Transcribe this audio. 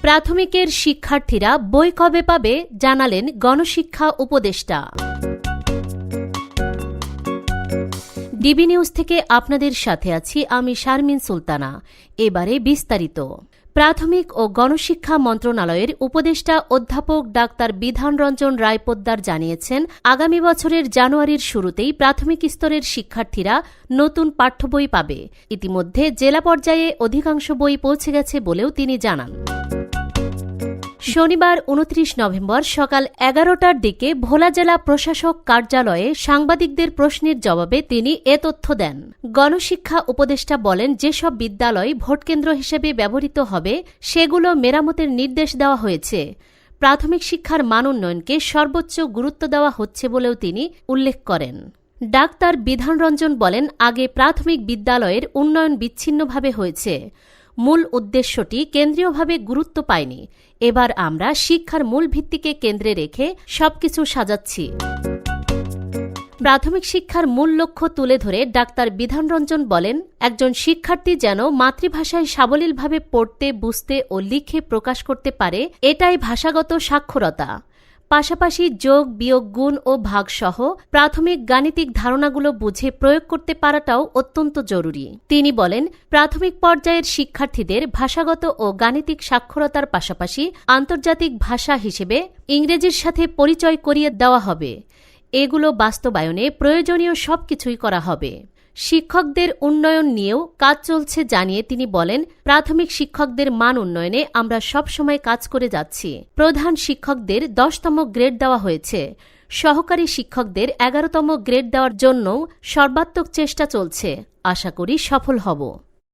প্রাথমিকের শিক্ষার্থীরা বই কবে পাবে জানালেন গণশিক্ষা উপদেষ্টা। ডিবি নিউজ থেকে আপনাদের সাথে আছি আমি শারমিন সুলতানা। এবারে বিস্তারিত। প্রাথমিক ও গণশিক্ষা মন্ত্রণালয়ের উপদেষ্টা অধ্যাপক ডাক্তার বিধানরঞ্জন রায় পোদ্দার জানিয়েছেন, আগামী বছরের জানুয়ারির শুরুতেই প্রাথমিক স্তরের শিক্ষার্থীরা নতুন পাঠ্য বই পাবে। ইতিমধ্যে জেলা পর্যায়ে অধিকাংশ বই পৌঁছে গেছে বলেও তিনি জানান। শনিবার উনত্রিশ নভেম্বর সকাল এগারোটার দিকে ভোলা জেলা প্রশাসক কার্যালয়ে সাংবাদিকদের প্রশ্নের জবাবে তিনি এ তথ্য দেন। গণশিক্ষা উপদেষ্টা বলেন, যেসব বিদ্যালয় ভোটকেন্দ্র হিসেবে ব্যবহৃত হবে, সেগুলো মেরামতের নির্দেশ দেওয়া হয়েছে। প্রাথমিক শিক্ষার মান উন্নয়নকে সর্বোচ্চ গুরুত্ব দেওয়া হচ্ছে বলেও তিনি উল্লেখ করেন। ডাক্তার বিধানরঞ্জন বলেন, আগে প্রাথমিক বিদ্যালয়ের উন্নয়ন বিচ্ছিন্নভাবে হয়েছে। মূল উদ্দেশ্যটি কেন্দ্রীয়ভাবে গুরুত্ব পায়নি। এবার আমরা শিক্ষার মূল ভিত্তিকে কেন্দ্রে রেখে সবকিছু সাজাচ্ছি। প্রাথমিক শিক্ষার মূল লক্ষ্য তুলে ধরে ডাক্তার বিধানরঞ্জন বলেন, একজন শিক্ষার্থী যেন মাতৃভাষায় সাবলীলভাবে পড়তে, বুঝতে ও লিখে প্রকাশ করতে পারে, এটাই ভাষাগত সাক্ষরতা। পাশাপাশি যোগ, বিয়োগ, গুণ ও ভাগসহ প্রাথমিক গাণিতিক ধারণাগুলো বুঝে প্রয়োগ করতে পারাটাও অত্যন্ত জরুরি। তিনি বলেন, প্রাথমিক পর্যায়ের শিক্ষার্থীদের ভাষাগত ও গাণিতিক সাক্ষরতার পাশাপাশি আন্তর্জাতিক ভাষা হিসেবে ইংরেজির সাথে পরিচয় করিয়ে দেওয়া হবে। এগুলো বাস্তবায়নে প্রয়োজনীয় সবকিছুই করা হবে। শিক্ষকদের উন্নয়ন নিয়েও কাজ চলছে জানিয়ে তিনি বলেন, প্রাথমিক শিক্ষকদের মান উন্নয়নে আমরা সবসময় কাজ করে যাচ্ছি। প্রধান শিক্ষকদের দশতম গ্রেড দেওয়া হয়েছে। সহকারী শিক্ষকদের এগারোতম গ্রেড দেওয়ার জন্যও সর্বাত্মক চেষ্টা চলছে। আশা করি সফল হব।